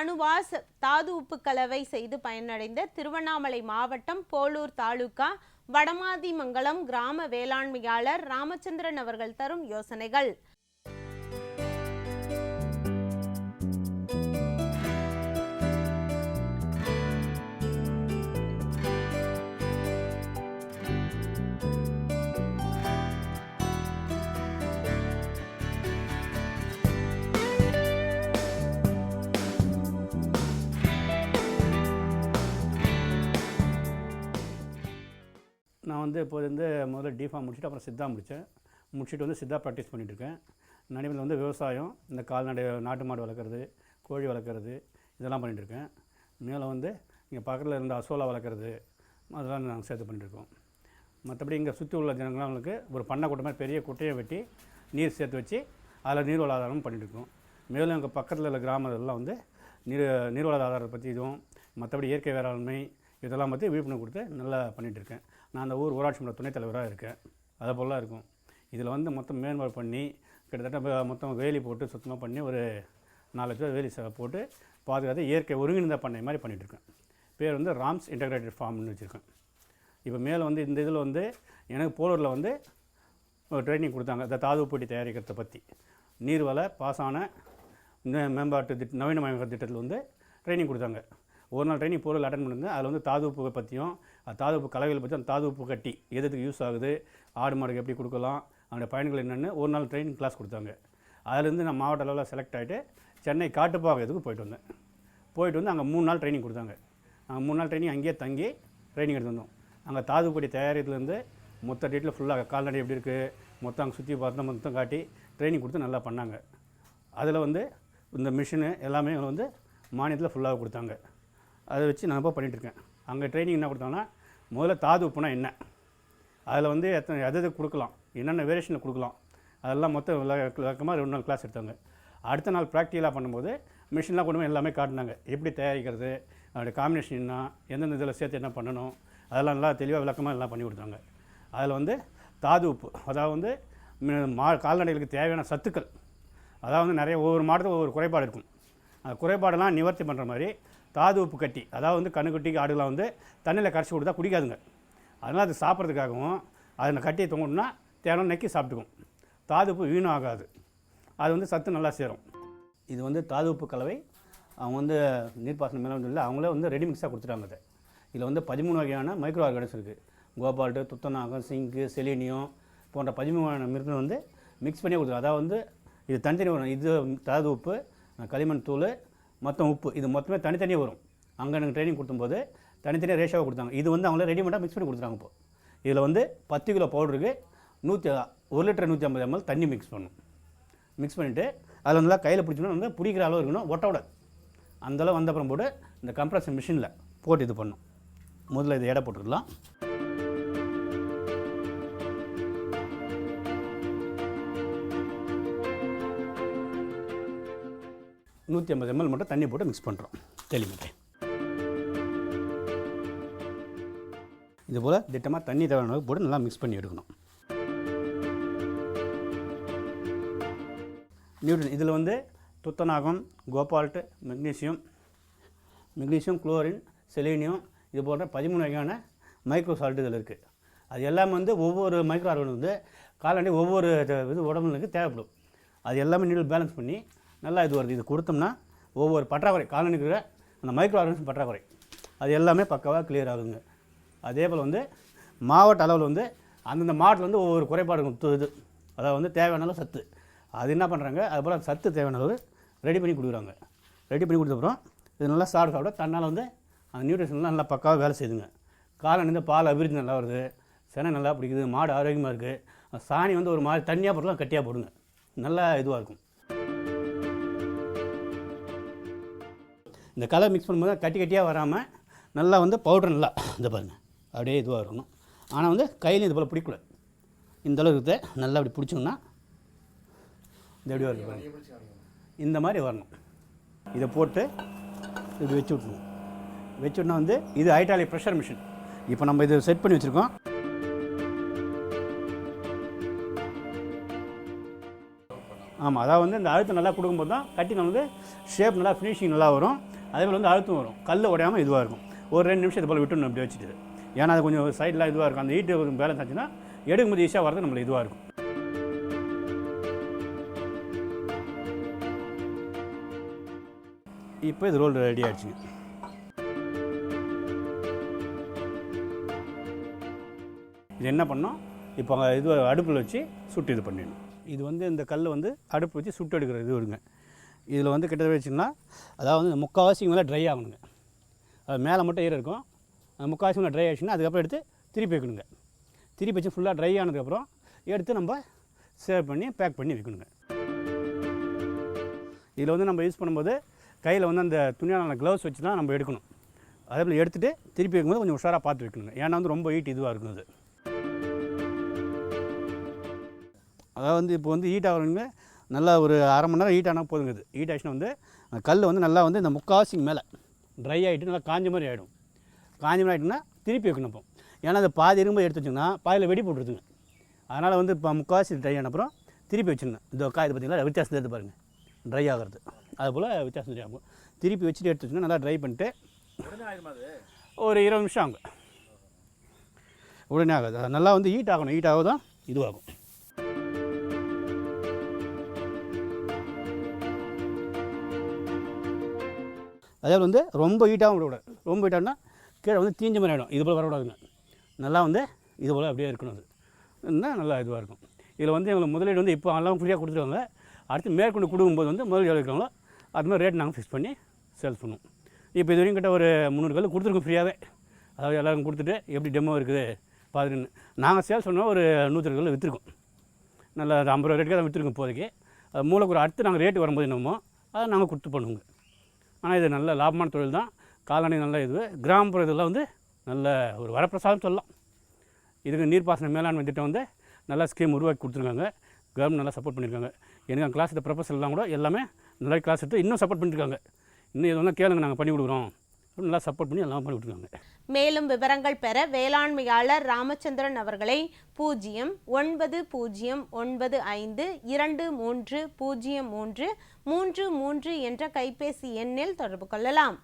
தனுவாஸ் தாது உப்பு கலவை செய்து பயனடைந்த திருவண்ணாமலை மாவட்டம் போலூர் தாலுகா வடமாதிமங்கலம் கிராம வேளாண்மையாளர் ராமச்சந்திரன் அவர்கள் தரும் யோசனைகள். வந்து இப்போ வந்து முதல்ல டிஃபார்ம் முடிச்சுட்டு அப்புறம் சித்தா முடித்தேன். முடிச்சுட்டு வந்து சித்தா ப்ராக்டிஸ் பண்ணிகிட்ருக்கேன் இருக்கேன் நடைமுறையில் வந்து விவசாயம் இந்த கால்நடை நாட்டு மாடு வளர்க்குறது கோழி வளர்க்குறது இதெல்லாம் பண்ணிகிட்ருக்கேன் இருக்கேன் மேலே வந்து இங்கே பக்கத்தில் இருந்த அசோலா வளர்க்குறது அதெல்லாம் நாங்கள் சேர்த்து பண்ணிட்டுருக்கோம். மற்றபடி இங்கே சுற்றி உள்ள ஜனங்களுக்கு ஒரு பண்ணை கூட்டமாக பெரிய குட்டையை வெட்டி நீர் சேர்த்து வச்சு அதில் நீர்வள ஆதாரமும் பண்ணிட்டுருக்கோம். மேலும் எங்கள் பக்கத்தில் உள்ள கிராமங்கள்லாம் வந்து நீர் நீர்வள ஆதாரத்தை பற்றி இதுவும் மற்றபடி இயற்கை வேளாண்மை இதெல்லாம் பற்றி விழிப்புணர்வு கொடுத்து நல்லா பண்ணிகிட்டு இருக்கேன் நான் அந்த ஊர் ஊராட்சி மன்ற துணைத் தலைவராக இருக்கேன். அதை போலலாம் இருக்கும். இதில் வந்து மொத்தம் மேம்பாடு பண்ணி கிட்டத்தட்ட மொத்தம் வேலி போட்டு சுத்தமாக பண்ணி ஒரு நாலு லட்ச ரூபா வேலி போட்டு பாதுகாத்து இயற்கை ஒருங்கிணைந்த பண்ணை மாதிரி பண்ணிகிட்ருக்கேன் இருக்கேன் பேர் வந்து ராம்ஸ் இன்டகிரேட்டட் ஃபார்ம்னு வச்சுருக்கேன். இப்போ மேலே வந்து இந்த இதில் வந்து எனக்கு போலூரில் வந்து ஒரு ட்ரைனிங் கொடுத்தாங்க. இந்த தாது போட்டி தயாரிக்கிறத பற்றி நீர்வள பாசான மேம்பாட்டு திட்ட நவீனமயமாக்கல் திட்டத்தில் வந்து ட்ரைனிங் கொடுத்தாங்க. ஒரு நாள் ட்ரைனிங் பொருள் அட்டன் பண்ணுங்க. அதில் வந்து தாது உப்பு பற்றியும் தாது உப்பு கலவைகள் பற்றி அந்த தாது உப்பு கட்டி எதுக்கு யூஸ் ஆகுது ஆடு மாடுக்கு எப்படி கொடுக்கலாம் அதோட பயன்கள் என்னென்னு ஒரு நாள் ட்ரைனிங் கிளாஸ் கொடுத்தாங்க. அதுலேருந்து நான் மாவட்ட அளவில் செலக்ட் ஆகிட்டு சென்னை காட்டுப்பாக்கத்துக்கு போயிட்டு வந்தேன். போயிட்டு வந்து அங்கே மூணு நாள் ட்ரைனிங் கொடுத்தாங்க. நாங்கள் மூணு நாள் ட்ரைனிங் அங்கேயே தங்கி ட்ரைனிங் எடுத்து வந்தோம். அங்கே தாதுப்பொடி தயாரித்துலேருந்து மொத்த டீட்டில் ஃபுல்லாக கால்நடை எப்படி இருக்குது மொத்தம் அங்கே சுற்றி பார்த்து மொத்தம் காட்டி ட்ரைனிங் கொடுத்து நல்லா பண்ணாங்க. அதில் வந்து இந்த மிஷினு எல்லாமே வந்து மானியத்தில் ஃபுல்லாக கொடுத்தாங்க. அதை வச்சு நான் இப்போ பண்ணிகிட்ருக்கேன் அங்கே ட்ரைனிங் என்ன கொடுத்தாங்கன்னா முதல்ல தாது உப்புனா என்ன? அதில் வந்து எத்தனை எது எது கொடுக்கலாம்? என்னென்ன வேரியேஷனில் கொடுக்கலாம்? அதெல்லாம் மொத்தம் விளக்கமாக ரெண்டு நாள் கிளாஸ் எடுத்தாங்க. அடுத்த நாள் ப்ராக்டிக்கலாக பண்ணும்போது மிஷின்லாம் கொண்டு போய் எல்லாமே காட்டினாங்க. எப்படி தயாரிக்கிறது? அதோடய காம்பினேஷன் என்ன? எந்தெந்த இதில் சேர்த்து என்ன பண்ணணும்? அதெல்லாம் நல்லா தெளிவாக விளக்கமாக எல்லாம் பண்ணி கொடுத்தாங்க. அதில் வந்து தாது உப்பு அதாவது வந்து மா கால்நடைகளுக்கு தேவையான சத்துக்கள். அதாவது வந்து நிறைய ஒவ்வொரு மாடத்துக்கும் ஒவ்வொரு குறைபாடு இருக்கும். அந்த குறைபாடெல்லாம் நிவர்த்தி பண்ணுற மாதிரி தாது உப்பு கட்டி அதாவது வந்து கண்ணுக்குட்டிக்கு ஆடுகளாம் வந்து தண்ணியில் கரைச்சி கொடுத்தா குடிக்காதுங்க. அதனால் அது சாப்பிட்றதுக்காகவும் அதில் கட்டியை தொங்கணும்னா தேனம் நக்கி சாப்பிட்டுக்கும். தாது உப்பு வீணும் ஆகாது. அது வந்து சத்து நல்லா சேரும். இது வந்து தாது உப்பு கலவை அவங்க வந்து நீர்ப்பாசனம் மேலே இல்லை அவங்களே வந்து ரெடி மிக்ஸாக கொடுத்துட்டாங்க அதை. இதில் வந்து பதிமூணு வகையான மைக்ரோ ஆர்கானிக்ஸ் இருக்குது கோபால்ட்டு துத்தநாகம் சிங்கு செலினியம் போன்ற பதிமூணு வகையான வந்து மிக்ஸ் பண்ணி கொடுத்துருக்காங்க. அதாவது வந்து இது தனித்தனி இது தாது உப்பு களிமண் தூள் மொத்தம் உப்பு. இது மொத்தமே தனித்தனியாக வரும். அங்கே எனக்கு ட்ரைனிங் கொடுத்தும்போது தனித்தனியாக ரேஷியோவாக கொடுத்தாங்க. இது வந்து அவங்களே ரெடிமேடாக மிக்ஸ் பண்ணி கொடுத்துறாங்க இப்போ. இதில் வந்து பத்து கிலோ பவுடருக்கு நூற்றி ஒரு லிட்டர் நூற்றி ஐம்பது எம்எல் தண்ணி மிக்ஸ் பண்ணணும். மிக்ஸ் பண்ணிவிட்டு அதில் நல்லா கையில் பிடிச்சோன்னா வந்து பிடிக்கிற அளவு இருக்கணும். ஒட்டோட அந்தளவு அந்த அளவு வந்த அப்புறம் போட்டு இந்த கம்ப்ரஷன் மிஷினில் போட்டு இது பண்ணணும். முதல்ல இது எடை போட்டுக்கலாம். நூற்றி ஐம்பது எம்எல் மட்டும் தண்ணி போட்டு மிக்ஸ் பண்ணுறோம் தெளிமுறை இது போல் திட்டமாக தண்ணி தேவையான போட்டு நல்லா மிக்ஸ் பண்ணி எடுக்கணும். நியூட்ரன் இதில் வந்து துத்தநாகம் cobalt magnesium magnesium chlorine selenium இது போன்ற பதிமூணு வகையான மைக்ரோ சால்ட் இதில் இருக்குது அது எல்லாமே வந்து ஒவ்வொரு மைக்ரோ ஆர்கன் வந்து காலாண்டி ஒவ்வொரு இது உடம்புகளுக்கு தேவைப்படும். அது எல்லாமே நீங்கள் பேலன்ஸ் பண்ணி நல்லா இது வருது. இது கொடுத்தோம்னா ஒவ்வொரு பற்றாக்குறை காலனிக்கிற அந்த மைக்ரோ ஆர்கனிசம் பற்றாக்குறை. அது எல்லாமே பக்காவாக கிளியர் ஆகுங்க அதே போல் வந்து மாவட்ட அளவில் வந்து அந்தந்த மாவட்டத்தில் வந்து ஒவ்வொரு குறைபாடு இது. அதாவது வந்து தேவையான அளவு சத்து. அது என்ன பண்ணுறாங்க அது சத்து தேவையான அளவு ரெடி பண்ணி கொடுக்குறாங்க. ரெடி பண்ணி கொடுத்தப்புறம் இது நல்லா சாப்பிட சாப்பிட தன்னால் வந்து அந்த நியூட்ரிஷன்லாம் நல்லா பக்காவாக வேலை செய்யுதுங்க. காலம் வந்து பால் அபிவிருத்தி நல்லா வருது. செனை நல்லா பிடிக்குது. மாடு ஆரோக்கியமாக இருக்குது சாணி வந்து ஒரு மாதிரி தண்ணியாக போடலாம் கட்டியாக போடுங்க. நல்லா இதுவாக இருக்கும். இந்த கலர் மிக்ஸ் பண்ணும்போது கட்டி கட்டியாக வராமல் நல்லா வந்து பவுடர் நல்லா இந்த பாருங்கள் அப்படியே இதுவாக இருக்கணும். ஆனால் வந்து கையிலையும் இது போல் பிடிக்கூடாது இந்த அளவுக்கு இதை நல்லா அப்படி பிடிச்சோம்னா இந்த எப்படி வருது பாருங்க. இந்த மாதிரி வரணும். இதை போட்டு இது வச்சு விட்ருணும் வச்சுட்டோம்னா வந்து இது ஹைட்ராலிக் ப்ரெஷர் மிஷின் இப்போ நம்ம இது செட் பண்ணி வச்சுருக்கோம். ஆமாம் அதாவது வந்து இந்த அழுத்தம் நல்லா கொடுக்கும்போது தான் கட்டி நம்ம வந்து ஷேப் நல்லா ஃபினிஷிங் நல்லா வரும். அதே போல் வந்து அழுத்தம் வரும். கல் உடையாமல் இதுவாக இருக்கும். ஒரு ரெண்டு நிமிஷம் இது போல் விட்டுணும் அப்படி வச்சுட்டு. ஏன்னா அது கொஞ்சம் சைடில் இதுவாக இருக்கும். அந்த ஹீட்டு பேலன்ஸ் ஆச்சுன்னா எடுக்கும்போது ஈஸியாக வரது நம்மளுக்கு இதுவாக இருக்கும். இப்போ இது ரோல் ரெடி ஆயிடுச்சுங்க இது என்ன பண்ணோம் இப்போ இது அடுப்பில் வச்சு சுட்டு இது பண்ணிடணும். இது வந்து இந்த கல் வந்து அடுப்பு வச்சு சுட்டு எடுக்கிற இது வருங்க இதில் வந்து கிட்டத்தட்ட வச்சிங்கன்னா அதாவது வந்து முக்கால்வாசி மேலே ட்ரை ஆகணுங்க. அது மேலே மட்டும் ஈரம் இருக்கும். அந்த முக்கால்வாசி மேலே ட்ரை ஆகிடுச்சுன்னா அதுக்கப்புறம் எடுத்து திருப்பி வைக்கணுங்க. திருப்பி வச்சு ஃபுல்லாக ட்ரை ஆனதுக்கப்புறம் எடுத்து நம்ம சேவ் பண்ணி பேக் பண்ணி வைக்கணுங்க. இதில் வந்து நம்ம யூஸ் பண்ணும்போது கையில் வந்து அந்த துணியான க்ளவுஸ் வச்சு தான் நம்ம எடுக்கணும். அதே போல் எடுத்துகிட்டு திருப்பி வைக்கும்போது கொஞ்சம் உஷாராக பார்த்து வைக்கணுங்க. ஏன்னா வந்து ரொம்ப ஹீட் இதுவாக இருக்கும் அது. அதாவது வந்து இப்போ வந்து ஹீட் ஆகிறவங்க நல்லா ஒரு அரை மணி நேரம் ஹீட் ஆனால் போதுங்க இது. ஹீட் ஆச்சுன்னா வந்து கல் வந்து நல்லா வந்து இந்த முக்காவாசிக்கு மேலே ட்ரை ஆகிட்டு நல்லா காஞ்ச மாதிரி ஆகிடும் காஞ்ச மாதிரி ஆகிட்டுனா திருப்பி வைக்கணும் இப்போ ஏன்னா அது பாதி இரும்பு எடுத்து வச்சிங்கன்னா பாதியில் வெடி போட்டுருதுங்க. அதனால் வந்து இப்போ முக்கால்வாசி ட்ரை ஆன அப்புறம் திருப்பி வச்சிடணும் இந்த காய் இது பார்த்தீங்களா வித்தியாசம் பாருங்கள் ட்ரை ஆகிறது. அது போல் வித்தியாசம் தெரியாமல் திருப்பி வச்சுட்டு எடுத்து வச்சுன்னா நல்லா ட்ரை பண்ணிட்டு ஒரு இருபது நிமிஷம் ஆகும். உடனே ஆகாது. நல்லா வந்து ஹீட் ஆகணும். ஹீட் ஆகும் தான் இதுவாகும். அதே வந்து ரொம்ப ஹீட்டாகவும் விடக்கூடாது. ரொம்ப ஹீட்டாகனா கீழே வந்து தீஞ்ச மாதிரி ஆகிடும் இது போல் வரக்கூடாதுங்க. நல்லா வந்து இது போல் அப்படியே இருக்கணும் அது. இருந்தால் நல்லா இதுவாக இருக்கும். இதில் வந்து எங்களுக்கு முதலீடு வந்து இப்போ எல்லாம் ஃப்ரீயாக கொடுத்துருவாங்க. அடுத்து மேற்கொண்டு கொடுக்கும்போது வந்து முதலீடு எவ்வளோ இருக்கிறாங்களோ அது மாதிரி ரேட் நாங்கள் ஃபிக்ஸ் பண்ணி சேல்ஸ் பண்ணுவோம். இப்போ இது வரைக்கும் கிட்ட ஒரு முந்நூறு கல் கொடுத்துருக்கோம் ஃப்ரீயாகவே அதாவது எல்லாருக்கும் கொடுத்துட்டு எப்படி டெமோ இருக்குது பாருன்னு நாங்கள் சேல்ஸ் பண்ணால் ஒரு நூற்றி கல் விற்றுருக்கோம் நல்லா ஐம்பது ரூபா ரேட்டுக்கு தான் விற்றுருக்கோம் இப்போதைக்கு. மூளைக்கு ஒரு அடுத்து நாங்கள் ரேட்டு வரும்போது என்னமோ அதை நாங்கள் கொடுத்து பண்ணுவோங்க. ஆனால் இது நல்ல லாபமான தொழில் தான். கால்நடை நல்ல இது. கிராமப்புற இதெல்லாம் வந்து நல்ல ஒரு வரப்பிரசாதம் சொல்லலாம். இதுக்கு நீர்ப்பாசன மேலாண்மை திட்டம் வந்து நல்ல ஸ்கீம் உருவாக்கி கொடுத்துருக்காங்க. கவர்மெண்ட் நல்லா சப்போர்ட் பண்ணியிருக்காங்க. எனக்கு அந்த கிளாஸ் எடுத்த ப்ரொஃபஸர்லாம் கூட எல்லாமே நல்ல கிளாஸ் எடுத்து இன்னும் சப்போர்ட் பண்ணியிருக்காங்க. இன்னும் எதுவும் கேளுங்க நாங்கள் பண்ணி கொடுக்குறோம். நல்லா சப்போர்ட் பண்ணி எல்லாம் பண்ணி விட்டுருக்காங்க. மேலும் விவரங்கள் பெற வேளாண்மையாளர் ராமச்சந்திரன் அவர்களை பூஜ்ஜியம் ஒன்பது பூஜ்ஜியம் ஒன்பது ஐந்து இரண்டு மூன்று பூஜ்ஜியம் மூன்று மூன்று மூன்று என்ற கைபேசி எண்ணில் தொடர்பு கொள்ளலாம்.